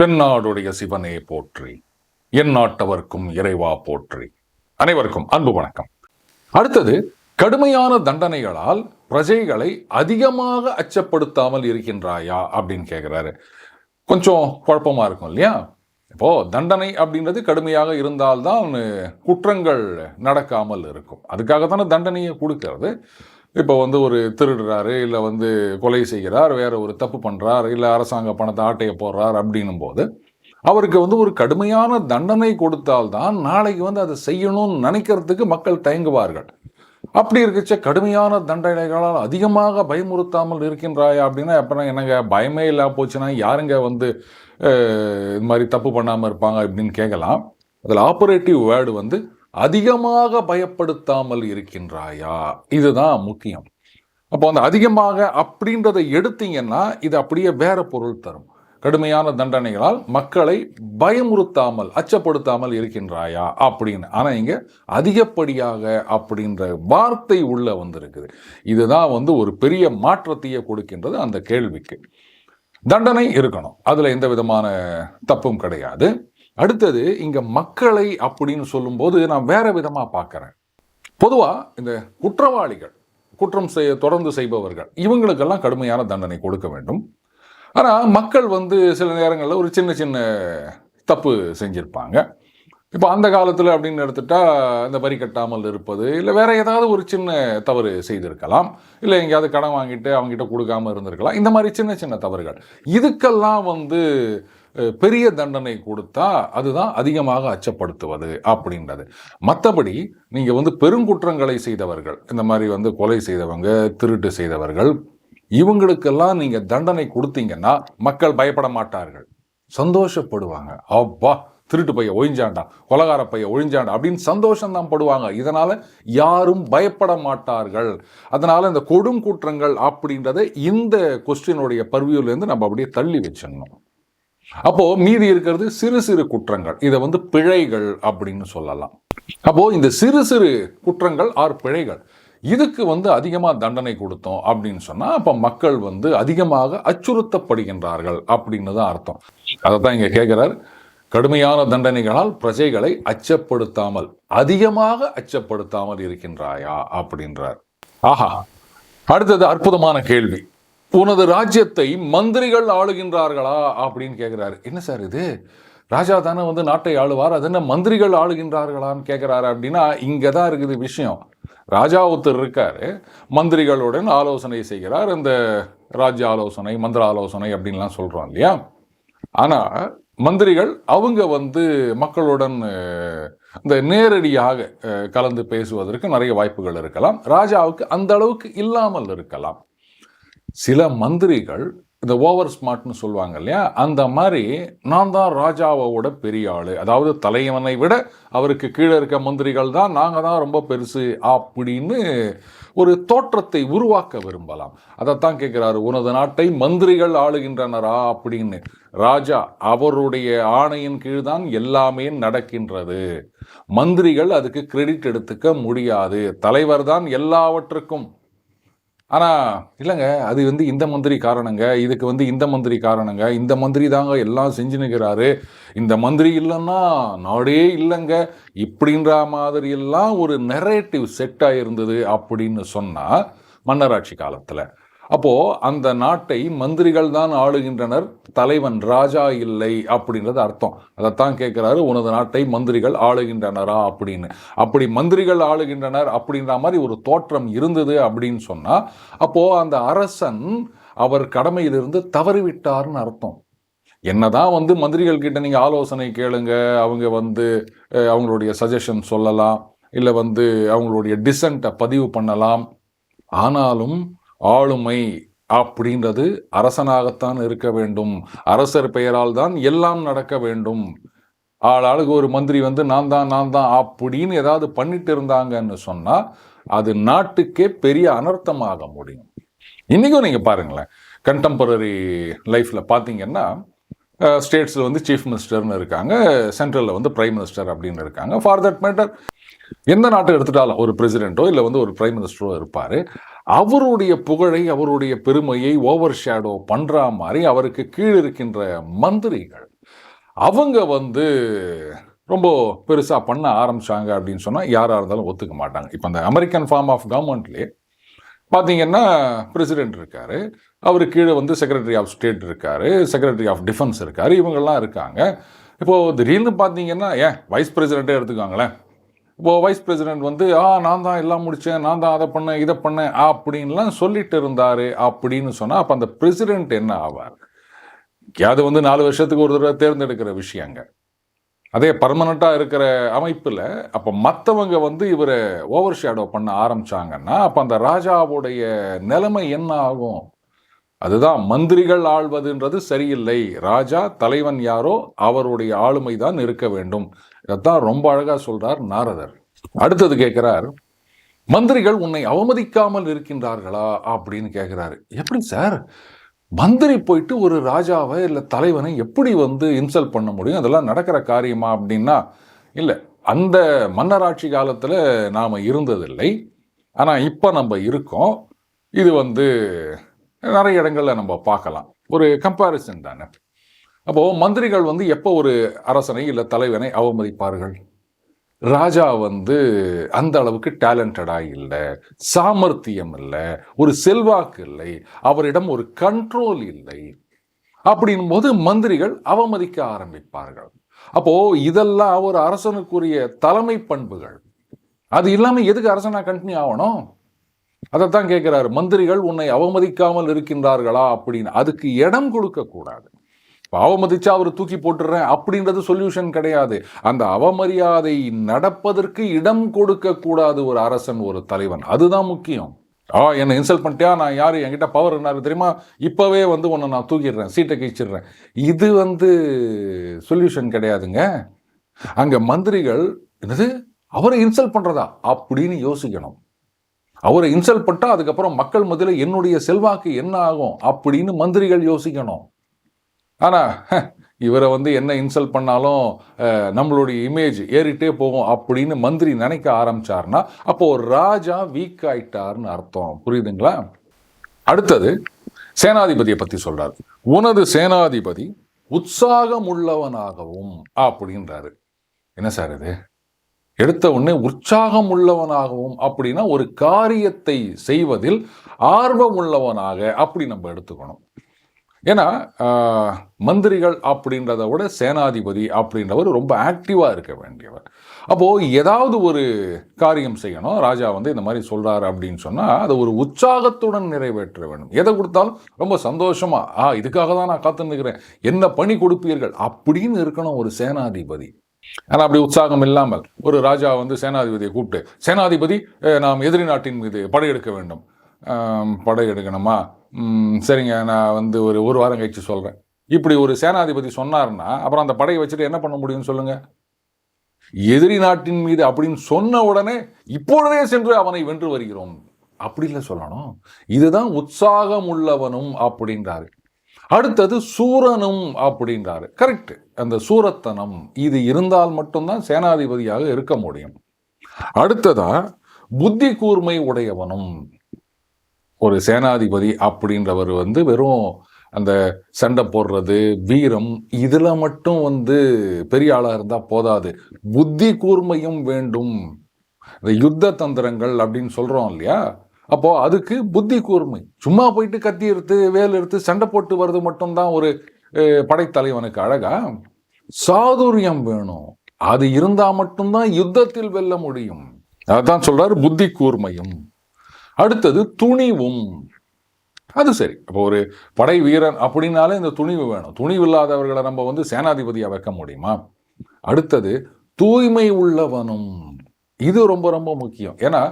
தென்னாடுடைய சிவனே போற்றி என் நாட்டவர்க்கும் இறைவா போற்றி. அனைவருக்கும் அன்பு வணக்கம். அடுத்தது கடுமையான தண்டனைகளால் பிரஜைகளை அதிகமாக அச்சப்படுத்தாமல் இருக்கின்றாயா அப்படின்னு கேட்குறாரு கொஞ்சம் குழப்பமா இருக்கும் இல்லையா? இப்போ தண்டனை அப்படின்றது கடுமையாக இருந்தால்தான் குற்றங்கள் நடக்காமல் இருக்கும். அதுக்காக தானே தண்டனையை கொடுக்கறது. இப்போ வந்து ஒரு திருடுறாரு இல்லை வந்து கொலை செய்கிறார் வேற ஒரு தப்பு பண்ணுறார் இல்லை அரசாங்க பணத்தை ஆட்டையை போடுறார் அப்படின்னும் போது அவருக்கு வந்து ஒரு கடுமையான தண்டனை கொடுத்தால்தான் நாளைக்கு வந்து அதை செய்யணும்னு நினைக்கிறதுக்கு மக்கள் தயங்குவார்கள். அப்படி இருக்கச்ச கடுமையான தண்டனைகளால் அதிகமாக பயமுறுத்தாமல் இருக்கின்றாயா அப்படின்னா அப்புறம் என்னங்க பயமே இல்லா போச்சுன்னா யாருங்க வந்து இது மாதிரி தப்பு பண்ணாமல் இருப்பாங்க அப்படின்னு கேட்கலாம் அதில் ஆப்பரேட்டிவ் வேர்டு வந்து அதிகமாக பயப்படுத்தாமல் இருக்கின்றாயா? இதுதான் முக்கியம். அப்போ அந்த அதிகமாக அப்படின்றதை எடுத்தீங்கன்னா இது அப்படியே வேற பொருள் தரும். கடுமையான தண்டனைகளால் மக்களை பயமுறுத்தாமல் அச்சப்படுத்தாமல் இருக்கின்றாயா? அப்படின்னு. ஆனால் இங்கே அதிகப்படியாக அப்படின்ற வார்த்தை உள்ளே வந்திருக்குது. இதுதான் வந்து ஒரு பெரிய மாற்றத்தையே கொடுக்கின்றது அந்த கேள்விக்கு. தண்டனை இருக்கணும். அதில் எந்த விதமான தப்பும் கிடையாது. அடுத்தது இங்கே மக்களை அப்படின்னு சொல்லும்போது நான் வேறு விதமாக பார்க்குறேன். பொதுவாக இந்த குற்றவாளிகள் குற்றம் செய்ய தொடர்ந்து செய்பவர்கள் இவங்களுக்கெல்லாம் கடுமையான தண்டனை கொடுக்க வேண்டும். ஆனால் மக்கள் வந்து சில நேரங்களில் ஒரு சின்ன சின்ன தப்பு செஞ்சுருப்பாங்க. இப்போ அந்த காலத்தில் அப்படின்னு எடுத்துட்டா இந்த வரி கட்டாமல் இருப்பது இல்லை வேற ஏதாவது ஒரு சின்ன தவறு செய்திருக்கலாம் இல்லை எங்கேயாவது கடன் வாங்கிட்டு அவங்ககிட்ட கொடுக்காம இருந்திருக்கலாம் இந்த மாதிரி சின்ன சின்ன தவறுகள். இதுக்கெல்லாம் வந்து பெரிய தண்டனை கொடுத்தா அதுதான் அதிகமாக அச்சப்படுத்துவது அப்படின்றது. மற்றபடி நீங்கள் வந்து பெருங்குற்றங்களை செய்தவர்கள் இந்த மாதிரி வந்து கொலை செய்தவங்க திருட்டு செய்தவர்கள் இவங்களுக்கெல்லாம் நீங்கள் தண்டனை கொடுத்தீங்கன்னா மக்கள் பயப்பட மாட்டார்கள். சந்தோஷப்படுவாங்க. அப்பா திருட்டு பைய ஒழிஞ்சாண்டா கொலகார பைய ஒழிஞ்சாண்டா அப்படின்னு சந்தோஷம் தான் படுவாங்க. இதனால் யாரும் பயப்பட மாட்டார்கள். அதனால் இந்த கொடும் குற்றங்கள் அப்படின்றத இந்த கொஸ்டினுடைய பர்வியூலேருந்து நம்ம அப்படியே தள்ளி வச்சிடணும். அப்போ மீதி இருக்கிறது சிறு சிறு குற்றங்கள். இதை வந்து பிழைகள் அப்படின்னு சொல்லலாம். அப்போ இந்த சிறு சிறு குற்றங்கள் ஆர் பிழைகள். இதுக்கு வந்து அதிகமாக தண்டனை கொடுத்தோம் அப்படின்னு சொன்னால் அப்போ மக்கள் வந்து அதிகமாக அச்சுறுத்தப்படுகின்றார்கள் அப்படின்னு தான் அர்த்தம். அதை தான் இங்கே கேட்குறாரு கடுமையான தண்டனைகளால் பிரஜைகளை அச்சப்படுத்தாமல் அதிகமாக அச்சப்படுத்தாமல் இருக்கின்றாயா அப்படின்றார். ஆஹா. அடுத்தது அற்புதமான கேள்வி. உனது ராஜ்யத்தை மந்திரிகள் ஆளுகின்றார்களா அப்படின்னு கேட்குறாரு என்ன சார் இது? ராஜா தானே வந்து நாட்டை ஆளுவார் அது என்ன மந்திரிகள் ஆளுகின்றார்களான்னு கேட்குறாரு அப்படின்னா இங்கே தான் இருக்குது விஷயம். ராஜா ஒருத்தர் இருக்காரு மந்திரிகளுடன் ஆலோசனை செய்கிறார் இந்த ராஜ்ய ஆலோசனை மந்திர ஆலோசனை அப்படின்லாம் சொல்கிறோம் இல்லையா? ஆனால் மந்திரிகள் அவங்க வந்து மக்களுடன் இந்த நேரடியாக கலந்து பேசுவதற்கு நிறைய வாய்ப்புகள் இருக்கலாம். ராஜாவுக்கு அந்த அளவுக்கு இல்லாமல் இருக்கலாம். சில மந்திரிகள் இந்த ஓவர் ஸ்மார்ட்னு சொல்லுவாங்க இல்லையா? அந்த மாதிரி நான் தான் ராஜாவோட பெரிய ஆள். அதாவது தலைவனை விட அவருக்கு கீழே இருக்க மந்திரிகள் தான் நாங்கள் தான் ரொம்ப பெருசு அப்படின்னு ஒரு தோற்றத்தை உருவாக்க விரும்பலாம். அதைத்தான் கேட்குறாரு உனது நாட்டை மந்திரிகள் ஆளுகின்றனரா? அப்படின்னு. ராஜா அவருடைய ஆணையின் கீழ் தான் எல்லாமே நடக்கின்றது. மந்திரிகள் அதுக்கு கிரெடிட் எடுத்துக்க முடியாது. தலைவர் தான் எல்லாவற்றுக்கும் ஆனால் இல்லைங்க. அது வந்து இந்த மந்திரி காரணங்க. இதுக்கு வந்து இந்த மந்திரி காரணங்க. இந்த மந்திரி தாங்க எல்லாம் செஞ்சு நிற்கிறாரு இந்த மந்திரி இல்லைன்னா நாடே இல்லைங்க. இப்படின்ற மாதிரியெல்லாம் ஒரு நெரேட்டிவ் செட் ஆயிருந்தது அப்படின்னு சொன்னால் மன்னராட்சி காலத்தில். அப்போது அந்த நாட்டை மந்திரிகள் தான் ஆளுகின்றனர் தலைவன் ராஜா இல்லை அப்படின்றது அர்த்தம். அதைத்தான் கேட்குறாரு உனது நாட்டை மந்திரிகள் ஆளுகின்றனரா அப்படின்னு. அப்படி மந்திரிகள் ஆளுகின்றனர் அப்படின்ற மாதிரி ஒரு தோற்றம் இருந்தது அப்படின்னு சொன்னால் அப்போது அந்த அரசன் அவர் கடமையிலிருந்து தவறிவிட்டார்னு அர்த்தம். என்னதான் வந்து மந்திரிகள் கிட்ட நீங்கள் ஆலோசனை கேளுங்க அவங்க வந்து அவங்களுடைய சஜஷன் சொல்லலாம் இல்லை வந்து அவங்களுடைய டிசன்ட்டை பதிவு பண்ணலாம். ஆனாலும் ஆளுமை அப்படின்றது அரசனாகத்தான் இருக்க வேண்டும். அரசர் பெயரால் தான் எல்லாம் நடக்க வேண்டும். ஆள் ஆளுக்கு ஒரு மந்திரி வந்து நான் தான் நான் தான் அப்படின்னு ஏதாவது பண்ணிட்டு இருந்தாங்கன்னு சொன்னால் அது நாட்டுக்கே பெரிய அனர்த்தமாக முடியும். இன்றைக்கும் நீங்கள் பாருங்களேன். கண்டெம்பரரி லைஃப்பில் பார்த்தீங்கன்னா ஸ்டேட்ஸில் வந்து சீஃப் மினிஸ்டர்னு இருக்காங்க சென்ட்ரலில் வந்து பிரைம் மினிஸ்டர் அப்படின்னு இருக்காங்க. ஃபார் தட் மேட்டர் எந்த நாட்டை எடுத்துட்டாலும் ஒரு பிரசிடெண்ட்டோ இல்லை வந்து ஒரு பிரைம் மினிஸ்டரோ இருப்பார். அவருடைய புகழை அவருடைய பெருமையை ஓவர் ஷேடோ பண்ணுற மாதிரி அவருக்கு கீழ் இருக்கின்ற மந்திரிகள். அவங்க வந்து ரொம்ப பெருசாக பண்ண ஆரம்பித்தாங்க அப்படின்னு சொன்னால் யாராக இருந்தாலும் ஒத்துக்க மாட்டாங்க. இப்போ அந்த அமெரிக்கன் ஃபார்ம் ஆஃப் கவர்மெண்ட்லேயே பார்த்தீங்கன்னா பிரசிடென்ட் இருக்கார். அவர் கீழே வந்து செக்ரட்டரி ஆஃப் ஸ்டேட் இருக்கார் செக்ரட்டரி ஆஃப் டிஃபென்ஸ் இருக்கார் இவங்கெல்லாம் இருக்காங்க. இப்போது திடீர்னு பார்த்தீங்கன்னா ஏன்? வைஸ் பிரசிடெண்ட்டே எடுத்துக்காங்களேன். இப்போது வைஸ் பிரசிடென்ட் வந்து ஆ நான் தான் எல்லாம் முடித்தேன் நான் தான் அதை பண்ணேன் இதை பண்ணேன் அப்படின்லாம் சொல்லிட்டு இருந்தார் அப்படின்னு சொன்னால் அப்போ அந்த பிரசிடென்ட் என்ன ஆவார்? அது வந்து நாலு வருஷத்துக்கு ஒரு தடவை தேர்ந்தெடுக்கிற விஷயங்க. அதே பர்மனண்ட்டாக இருக்கிற அமைப்பில் அப்போ மற்றவங்க வந்து இவரை ஓவர் ஷேடோ பண்ண ஆரம்பிச்சாங்கன்னா அப்போ அந்த ராஜாவுடைய நிலைமை என்ன ஆகும்? அதுதான் மந்திரிகள் ஆள்வதுன்றது சரியில்லை. ராஜா தலைவன் யாரோ அவருடைய ஆளுமை தான் இருக்க வேண்டும். இதைத்தான் ரொம்ப அழகா சொல்றார் நாரதர். அடுத்தது கேட்கிறார் மந்திரிகள் உன்னை அவமதிக்காமல் இருக்கின்றார்களா? அப்படின்னு கேட்குறாரு. எப்படி சார்? மந்திரி போயிட்டு ஒரு ராஜாவை இல்லை தலைவனை எப்படி வந்து இன்சல்ட் பண்ண முடியும்? அதெல்லாம் நடக்கிற காரியமா அப்படின்னா இல்லை அந்த மன்னராட்சி காலத்தில் நாம் இருந்ததில்லை. ஆனால் இப்போ நம்ம இருக்கோம். இது வந்து நிறைய இடங்களில் நம்ம பார்க்கலாம். ஒரு கம்பாரிசன் தானே. அப்போது மந்திரிகள் வந்து எப்போ ஒரு அரசனை இல்லை தலைவனை அவமதிப்பார்கள்? ராஜா வந்து அந்த அளவுக்கு டேலண்டடாக இல்லை சாமர்த்தியம் இல்லை ஒரு செல்வாக்கு இல்லை அவரிடம் ஒரு கண்ட்ரோல் இல்லை அப்படின் போது மந்திரிகள் அவமதிக்க ஆரம்பிப்பார்கள். அப்போ இதெல்லாம் ஒரு அரசனுக்குரிய தலைமை பண்புகள். அது இல்லாமல் எதுக்கு அரசனாக கண்டினியூ ஆகணும்? அதைத்தான் கேட்குறாரு மந்திரிகள் உன்னை அவமதிக்காமல் இருக்கின்றார்களா? அப்படின்னு. அதுக்கு இடம் கொடுக்கக்கூடாது அவமதிச்சா அவர் தூக்கி போட்டுடுறேன் அப்படின்றது சொல்யூஷன் கிடையாது. அந்த அவமரியாதை நடப்பதற்கு இடம் கொடுக்க கூடாது ஒரு அரசன் ஒரு தலைவன். அதுதான் முக்கியம். ஆ என்னை இன்சல்ட் பண்ணிட்டியா? நான் யார்? என்கிட்ட பவர் என்ன தெரியுமா? இப்போவே வந்து உன்னை நான் தூக்கிடுறேன் சீட்டை கிழிச்சிடுறேன். இது வந்து சொல்யூஷன் கிடையாதுங்க. அங்கே மந்திரிகள் என்னது? அவரை இன்சல்ட் பண்ணுறதா அப்படின்னு யோசிக்கணும். அவரை இன்சல்ட் பண்ணிட்டா அதுக்கப்புறம் மக்கள் மத்தியில் என்னுடைய செல்வாக்கு என்ன ஆகும் அப்படின்னு மந்திரிகள் யோசிக்கணும். ஆனால் இவரை வந்து என்ன இன்சல்ட் பண்ணாலும் நம்மளுடைய இமேஜ் ஏறிட்டே போகும் அப்படின்னு மந்திரி நினைக்க ஆரம்பிச்சாருன்னா அப்போ ஒரு ராஜா வீக் ஆயிட்டார்னு அர்த்தம். புரியுதுங்களா? அடுத்தது சேனாதிபதியை பற்றி சொல்றாரு. உனது சேனாதிபதி உற்சாகம் உள்ளவனாகவும் அப்படின்றாரு. என்ன சார் இது? எடுத்த உடனே உற்சாகம் உள்ளவனாகவும் அப்படின்னா ஒரு காரியத்தை செய்வதில் ஆர்வம் உள்ளவனாக அப்படி நம்ம எடுத்துக்கணும். ஏன்னா மந்திரிகள் அப்படின்றத விட சேனாதிபதி அப்படின்றவர் ரொம்ப ஆக்டிவாக இருக்க வேண்டியவர். அப்போது ஏதாவது ஒரு காரியம் செய்யணும். ராஜா வந்து இந்த மாதிரி சொல்கிறாரு அப்படின்னு சொன்னால் அதை ஒரு உற்சாகத்துடன் நிறைவேற்ற வேண்டும். எதை கொடுத்தாலும் ரொம்ப சந்தோஷமாக ஆ இதுக்காக தான் நான் காத்து நிற்கிறேன் என்ன பணி கொடுப்பீர்கள்? அப்படின்னு இருக்கணும் ஒரு சேனாதிபதி. ஆனால் அப்படி உற்சாகம் இல்லாமல் ஒரு ராஜா வந்து சேனாதிபதியை கூப்பிட்டு சேனாதிபதி நாம் எதிரி நாட்டின் மீது படையெடுக்க வேண்டும். படை எடுக்கணுமா? சரிங்க நான் வந்து ஒரு ஒரு வாரம் கழிச்சு சொல்கிறேன் இப்படி ஒரு சேனாதிபதி சொன்னார்னா அப்புறம் அந்த படையை வச்சுட்டு என்ன பண்ண முடியும்னு சொல்லுங்கள் எதிரி நாட்டின் மீது அப்படின்னு சொன்ன உடனே இப்பொழுதே சென்று அவனை வென்று வருகிறோம். அப்படி இல்லை சொல்லணும். இதுதான் உற்சாகம் உள்ளவனும் அப்படின்றாரு. அடுத்தது சூரனும் அப்படின்றாரு. கரெக்ட் அந்த சூரத்தனம் இது இருந்தால் மட்டும்தான் சேனாதிபதியாக இருக்க முடியும். அடுத்ததா புத்தி கூர்மை உடையவனும். ஒரு சேனாதிபதி அப்படின்றவர் வந்து வெறும் அந்த சண்டை போடுறது வீரம் இதில் மட்டும் வந்து பெரிய ஆளாக இருந்தால் போதாது. புத்தி கூர்மையும் வேண்டும். இந்த யுத்த தந்திரங்கள் அப்படின்னு சொல்கிறோம் இல்லையா? அப்போது அதுக்கு புத்தி கூர்மை. சும்மா போயிட்டு கத்தி எடுத்து வேல் எடுத்து சண்டை போட்டு வர்றது மட்டும்தான் ஒரு படைத்தலைவனுக்கு அழகா? சாதுரியம் வேணும். அது இருந்தால் மட்டும்தான் யுத்தத்தில் வெல்ல முடியும். அதான் சொல்கிறார் புத்தி கூர்மையும். அடுத்தது துணிவும். அது சரி. இப்போ ஒரு படை வீரன் அப்படின்னாலே இந்த துணிவு வேணும். துணிவு இல்லாதவர்களை நம்ம வந்து சேனாதிபதியாக வைக்க முடியுமா? அடுத்தது தூய்மை உள்ளவனும். இது ரொம்ப ரொம்ப முக்கியம். ஏன்னா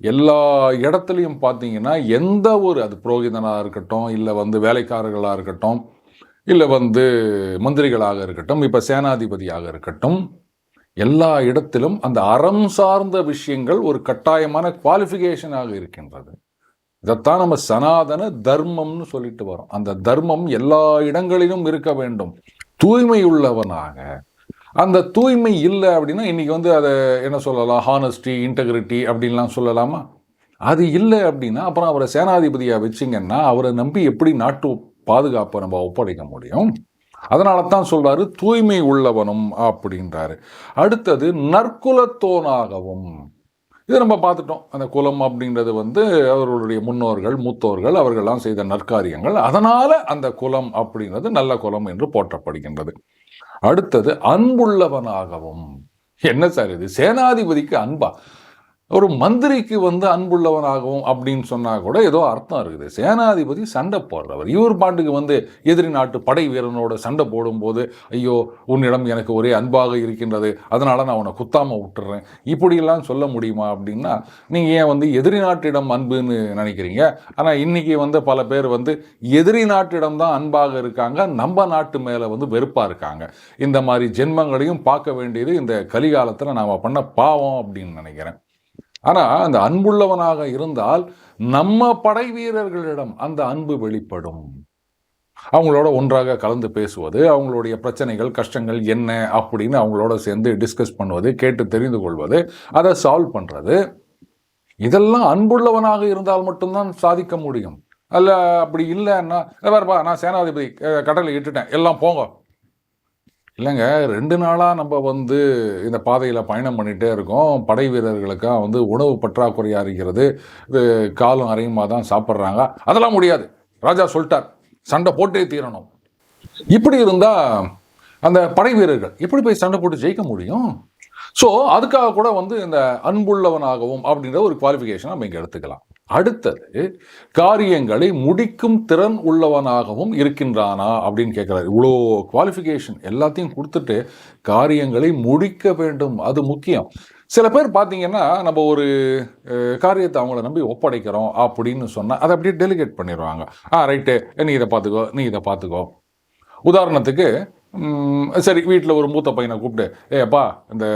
எல்லா இடத்துலையும் பார்த்தீங்கன்னா எந்த ஒரு அது புரோகிதனாக இருக்கட்டும் இல்லை வந்து வேலைக்காரர்களாக இருக்கட்டும் இல்லை வந்து மந்திரிகளாக இருக்கட்டும் இப்போ சேனாதிபதியாக இருக்கட்டும் எல்லா இடத்திலும் அந்த அறம் சார்ந்த விஷயங்கள் ஒரு கட்டாயமான குவாலிஃபிகேஷனாக இருக்கின்றது. இதைத்தான் நம்ம சனாதன தர்மம்னு சொல்லிட்டு வரோம் அந்த தர்மம் எல்லா இடங்களிலும் இருக்க வேண்டும். தூய்மை உள்ளவனாக. அந்த தூய்மை இல்லை அப்படின்னா இன்னைக்கு வந்து அதை என்ன சொல்லலாம்? ஹானஸ்டி இன்டெகிரிட்டி அப்படின்லாம் சொல்லலாமா? அது இல்லை அப்படின்னா அப்புறம் அவரை சேனாதிபதியாக வச்சிங்கன்னா அவரை நம்பி எப்படி நாட்டு பாதுகாப்பை நம்ம ஒப்படைக்க முடியும்? அதனால தான் சொல்றாரு தூய்மை உள்ளவனும் அப்படின்றாரு. அடுத்தது நற்குலத்தோனாகவும். இது நம்ம பார்த்துட்டோம். அந்த குலம் அப்படின்றது வந்து அவர்களுடைய முன்னோர்கள் மூத்தோர்கள் அவர்கள்லாம் செய்த நற்காரியங்கள். அதனால் அந்த குலம் அப்படின்றது நல்ல குலம் என்று போற்றப்படுகின்றது. அடுத்தது அன்புள்ளவனாகவும். என்ன சார் இது? சேனாதிபதிக்கு அன்பா? ஒரு மந்திரிக்கு வந்து அன்புள்ளவனாகவும் அப்படின்னு சொன்னால் கூட ஏதோ அர்த்தம் இருக்குது. சேனாதிபதி சண்டை போடுறவர். இவர் பாட்டுக்கு வந்து எதிரி நாட்டு படை வீரனோட சண்டை போடும்போது ஐயோ உன்னிடம் எனக்கு ஒரே அன்பாக இருக்கின்றது. அதனால் நான் உன்னை குத்தாமல் விட்டுறேன். இப்படியெல்லாம் சொல்ல முடியுமா? அப்படின்னா நீங்கள் ஏன் வந்து எதிரி நாட்டிடம் அன்புன்னு நினைக்கிறீங்க? ஆனால் இன்னைக்கு வந்து பல பேர் வந்து எதிரி நாட்டிடம் தான் அன்பாக இருக்காங்க. நம்ம நாட்டு மேலே வந்து வெறுப்பாக இருக்காங்க. இந்த மாதிரி ஜென்மங்களையும் பார்க்க வேண்டியது இந்த கலிகாலத்தில் நாம பண்ண பாவம் அப்படின்னு நினைக்கிறேன். ஆனால் அந்த அன்புள்ளவனாக இருந்தால் நம்ம படை வீரர்களிடம் அந்த அன்பு வெளிப்படும். அவங்களோட ஒன்றாக கலந்து பேசுவது அவங்களுடைய பிரச்சனைகள் கஷ்டங்கள் என்ன அப்படின்னு அவங்களோட சேர்ந்து டிஸ்கஸ் பண்ணுவது கேட்டு தெரிந்து கொள்வது அதை சால்வ் பண்ணுறது இதெல்லாம் அன்புள்ளவனாக இருந்தால் மட்டும்தான் சாதிக்க முடியும். அல்ல அப்படி இல்லைன்னா வேறுப்பா நான் சேனாதிபதி கடலை இட்டுட்டேன். எல்லாம் போங்க. இல்லைங்க ரெண்டு நாளாக நம்ம வந்து இந்த பாதையில் பயணம் பண்ணிகிட்டே இருக்கோம். படை வீரர்களுக்காக வந்து உணவு பற்றாக்குறையாக இருக்கிறது. இது காலும் அரையுமா தான் சாப்பிட்றாங்க. அதெல்லாம் முடியாது. ராஜா சொல்லிட்டார் சண்டை போட்டே தீரணும். இப்படி இருந்தால் அந்த படை வீரர்கள் எப்படி போய் சண்டை போட்டு ஜெயிக்க முடியும்? ஸோ அதுக்காக கூட வந்து இந்த அன்புள்ளவனாகவும் அப்படின்ற ஒரு குவாலிஃபிகேஷன் நம்ம இங்கே எடுத்துக்கலாம். அடுத்தது காரியங்களை முடிக்கும் திறன் உள்ளவனாகவும் இருக்கின்றானா அப்படின்னு கேட்குறாரு. இவ்வளோ குவாலிஃபிகேஷன் எல்லாத்தையும் கொடுத்துட்டு காரியங்களை முடிக்க வேண்டும். அது முக்கியம். சில பேர் பார்த்தீங்கன்னா நம்ம ஒரு காரியத்தை அவங்கள நம்பி ஒப்படைக்கிறோம் அப்படின்னு சொன்னால் அதை அப்படியே டெலிகேட் பண்ணிடுவாங்க. ஆ ரைட்டு நீ இதை பார்த்துக்கோ நீ இதை பார்த்துக்கோ. உதாரணத்துக்கு சரி வீட்டில் ஒரு மூத்த பையனை கூப்பிட்டு ஏப்பா இந்த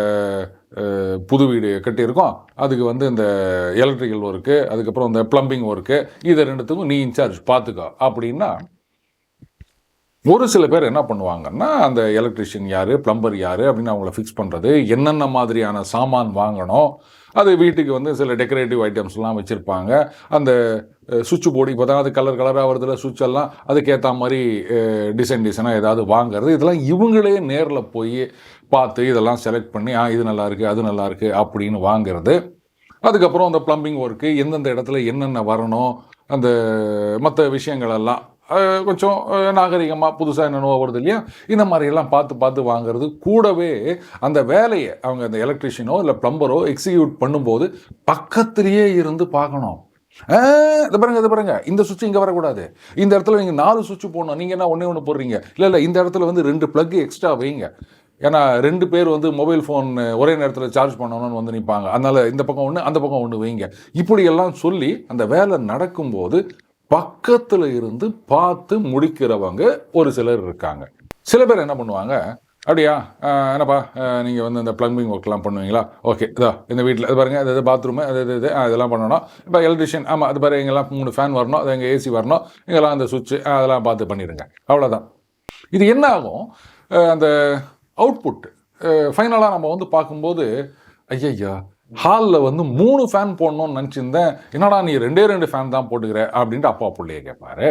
புது வீடு கட்டியிருக்கோம். அதுக்கு வந்து இந்த எலக்ட்ரிக்கல் ஒர்க்கு அதுக்கப்புறம் இந்த ப்ளம்பிங் ஒர்க்கு இதை ரெண்டுத்துக்கும் நீ இன்சார்ஜ் பார்த்துக்கோ அப்படின்னா ஒரு சில பேர் என்ன பண்ணுவாங்கன்னா அந்த எலக்ட்ரிஷியன் யார் ப்ளம்பர் யார் அப்படின்னு அவங்கள ஃபிக்ஸ் பண்ணுறது என்னென்ன மாதிரியான சாமான் வாங்கணும் அது வீட்டுக்கு வந்து சில டெக்கரேட்டிவ் ஐட்டம்ஸ்லாம் வச்சுருப்பாங்க. அந்த சுவிட்ச் போர்டு இப்போ தான் அது கலர் கலராக வருதுல சுவிட்ச் எல்லாம் அதுக்கேற்ற மாதிரி டிசைன் டிசைனாக ஏதாவது வாங்குறது. இதெல்லாம் இவங்களே நேரில் போய் பார்த்து இதெல்லாம் செலக்ட் பண்ணி ஆ இது நல்லாயிருக்கு அது நல்லாயிருக்கு அப்படின்னு வாங்குறது. அதுக்கப்புறம் அந்த ப்ளம்பிங் ஒர்க்கு எந்தெந்த இடத்துல என்னென்ன வரணும் அந்த மற்ற விஷயங்களெல்லாம் கொஞ்சம் நாகரிகமாக புதுசாக என்னென்னவோ வருது இல்லையா? இந்த மாதிரியெல்லாம் பார்த்து பார்த்து வாங்குறது கூடவே அந்த வேலையை அவங்க அந்த எலக்ட்ரிஷியனோ இல்லை ப்ளம்பரோ எக்ஸிக்யூட் பண்ணும்போது பக்கத்திலேயே இருந்து பார்க்கணும். இது பாருங்க இது பாருங்க. இந்த சுவிட்ச் இங்கே வரக்கூடாது. இந்த இடத்துல நீங்கள் நாலு சுவிட்ச் போடணும். நீங்கள் என்ன ஒன்றே ஒன்று போடுறீங்க? இல்லை இல்லை இந்த இடத்துல வந்து ரெண்டு ப்ளக் எக்ஸ்ட்ரா வைங்க. ஏன்னா ரெண்டு பேர் வந்து மொபைல் ஃபோன் ஒரே நேரத்தில் சார்ஜ் பண்ணணும்னு வந்து நிற்பாங்க அதனால் இந்த பக்கம் ஒன்று அந்த பக்கம் ஒன்று வைங்க. இப்படியெல்லாம் சொல்லி அந்த வேலை நடக்கும்போது பக்கத்தில் இருந்து பார்த்து முடிக்கிறவங்க ஒரு சிலர் இருக்காங்க. சில பேர் என்ன பண்ணுவாங்க அப்படியா என்னப்பா நீங்கள் வந்து இந்த ப்ளம்பிங் ஒர்க்லாம் பண்ணுவீங்களா? ஓகே இதா இந்த வீட்டில் இது பாருங்கள் இது பாத்ரூமு அது இது இது இதெல்லாம் பண்ணணும். இப்போ எலக்ட்ரிஷியன் ஆமாம் அது பாரு இங்கெல்லாம் மூணு ஃபேன் வரணும் அது எங்கள் ஏசி வரணும் இங்கெல்லாம் அந்த சுவிட்சு அதெல்லாம் பார்த்து பண்ணிடுங்க. அவ்வளோதான் இது என்ன ஆகும்? அந்த அவுட்புட் ஃபைனலாக நம்ம வந்து பார்க்கும்போது ஐயய்யா ஹாலில் வந்து மூணு ஃபேன் போடணும்னு நினச்சிருந்தேன். என்னடா நீ ரெண்டே ரெண்டு ஃபேன் தான் போட்டுக்கிற? அப்படின்ட்டு அப்பா பிள்ளைய கேட்பாரு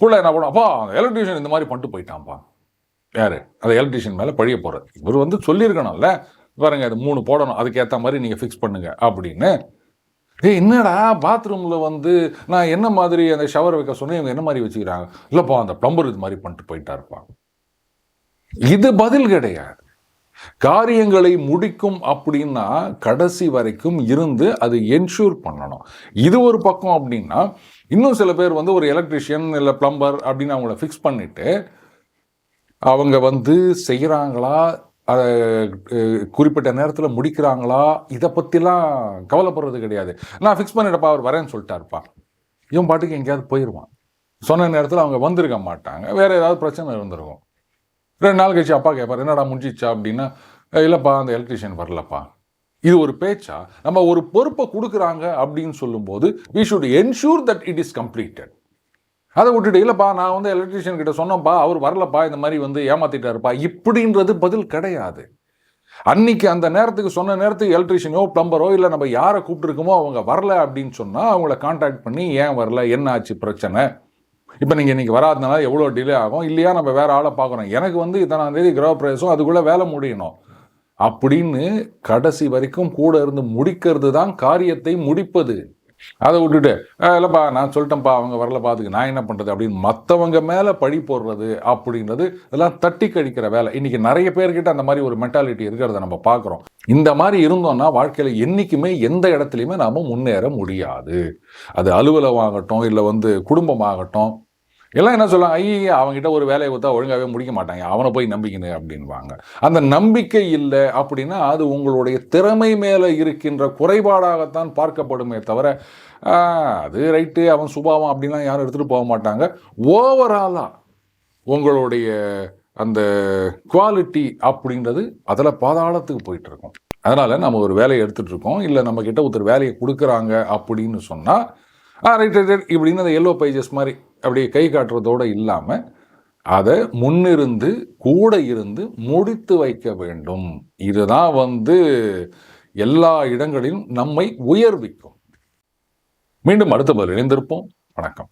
பிள்ளை என்ன பண்ணும் அப்பா எலக்ட்ரிஷியன் இந்த மாதிரி பண்ணிட்டு போயிட்டான்ப்பா. யார்? அந்த எலக்ட்ரிஷியன் மேலே பழிய போகிறது இவர் வந்து சொல்லியிருக்கணும்ல. பாருங்க அது மூணு போடணும். அதுக்கேற்ற மாதிரி நீங்கள் ஃபிக்ஸ் பண்ணுங்க. அப்படின்னு. ஏய் என்னடா? பாத்ரூமில் வந்து நான் என்ன மாதிரி அந்த ஷவர் வைக்க சொன்னேன்? இவங்க என்ன மாதிரி வச்சுக்கிறாங்க? இல்லைப்பா அந்த ப்ளம்பர் இது மாதிரி பண்ணிட்டு போயிட்டாருப்பா. இது பதில் கிடையாது. காரியங்களை முடிக்கும் அப்படின்னா கடைசி வரைக்கும் இருந்து அது என்ஷூர் பண்ணணும். இது ஒரு பக்கம் அப்படின்னா இன்னும் சில பேர் வந்து ஒரு எலக்ட்ரிஷியன் இல்லை பிளம்பர் அப்படின்னு அவங்கள ஃபிக்ஸ் பண்ணிவிட்டு அவங்க வந்து செய்கிறாங்களா அதை குறிப்பிட்ட நேரத்தில் முடிக்கிறாங்களா இதை பற்றிலாம் கவலைப்படுறது கிடையாது. நான் ஃபிக்ஸ் பண்ணிட்டப்பா அவர் வரேன்னு சொல்லிட்டாருப்பா. இவன் பாட்டுக்கு எங்கேயாவது போயிடுவான் சொன்ன நேரத்தில் அவங்க வந்திருக்க மாட்டாங்க. வேறு ஏதாவது பிரச்சனை இருந்திருக்கும். ரெண்டு நாள் கழிச்சு அப்பா கேட்பார் என்னடா முடிஞ்சிச்சா? அப்படின்னா இல்லைப்பா அந்த எலக்ட்ரிஷியன் வரலப்பா. இது ஒரு பேச்சா? நம்ம ஒரு பொறுப்பை கொடுக்குறாங்க அப்படின்னு சொல்லும்போது we should ensure that it is completed அதை விட்டுட்டு இல்லைப்பா நான் வந்து எலக்ட்ரிஷியன் கிட்ட சொன்னேன்ப்பா அவர் வரலப்பா இந்த மாதிரி வந்து ஏமாத்திட்டாருப்பா. இப்படின்றது பதில் கிடையாது. அன்னைக்கு அந்த நேரத்துக்கு சொன்ன நேரத்துக்கு எலக்ட்ரிஷியனோ பிளம்பரோ இல்லை நம்ம யாரை கூப்பிட்டுருக்கோமோ அவங்க வரல அப்படின்னு சொன்னால் அவங்கள காண்டாக்ட் பண்ணி ஏன் வரல? என்ன ஆச்சு? பிரச்சனை? இப்போ நீங்கள் இன்றைக்கி வராதனால எவ்வளோ டிலே ஆகும்? இல்லையா நம்ம வேறு ஆளை பார்க்குறோம் எனக்கு வந்து இத்தனாம் தேதி கிரகப்பிரவேசம் அதுக்குள்ளே வேலை முடியணும். அப்படின்னு கடைசி வரைக்கும் கூட இருந்து முடிக்கிறது தான் காரியத்தை முடிப்பது. அதை விட்டுட்டு இல்லைப்பா நான் சொல்லிட்டேன்ப்பா அவங்க வரல பார்த்துக்கு நான் என்ன பண்ணுறது அப்படின்னு மற்றவங்க மேலே பழி போடுறது அப்படின்றது இதெல்லாம் தட்டி கழிக்கிற வேலை. இன்றைக்கி நிறைய பேர்கிட்ட அந்த மாதிரி ஒரு மென்டாலிட்டி இருக்கிறத நம்ம பார்க்குறோம். இந்த மாதிரி இருந்தோம்னா வாழ்க்கையில் என்றைக்குமே எந்த இடத்துலையுமே நாம் முன்னேற முடியாது. அது அலுவலகமாகட்டும் இல்லை வந்து குடும்பமாகட்டும் எல்லாம் என்ன சொல்லுவாங்க ஐயா அவங்ககிட்ட ஒரு வேலையை கொடுத்தா ஒழுங்காகவே முடிக்க மாட்டாங்க. அவனை போய் நம்பிக்கினு அப்படின்வாங்க அந்த நம்பிக்கை இல்லை அப்படின்னா அது உங்களுடைய திறமை மேலே இருக்கின்ற குறைபாடாகத்தான் பார்க்கப்படுமே தவிர அது ரைட்டு அவன் சுபாவம் அப்படின்லாம் யாரும் எடுத்துகிட்டு போக மாட்டாங்க. ஓவராலாக உங்களுடைய அந்த குவாலிட்டி அப்படின்றது அதில் பாதாளத்துக்கு போயிட்டுருக்கோம் அதனால் நம்ம ஒரு வேலையை எடுத்துகிட்ருக்கோம் இல்லை நம்மக்கிட்ட ஒருத்தர் வேலையை கொடுக்குறாங்க அப்படின்னு சொன்னால் ரைட் ரைட் ரைட் இப்படின்னு அந்த எல்லோ பேஜஸ் மாதிரி அப்படியே கை காட்டுறதோடு இல்லாமல் அதை முன்னிருந்து கூட இருந்து முடித்து வைக்க வேண்டும். இதுதான் வந்து எல்லா இடங்களிலும் நம்மை உயர்விக்கும். மீண்டும் அடுத்த பதில் இணைந்திருப்போம். வணக்கம்.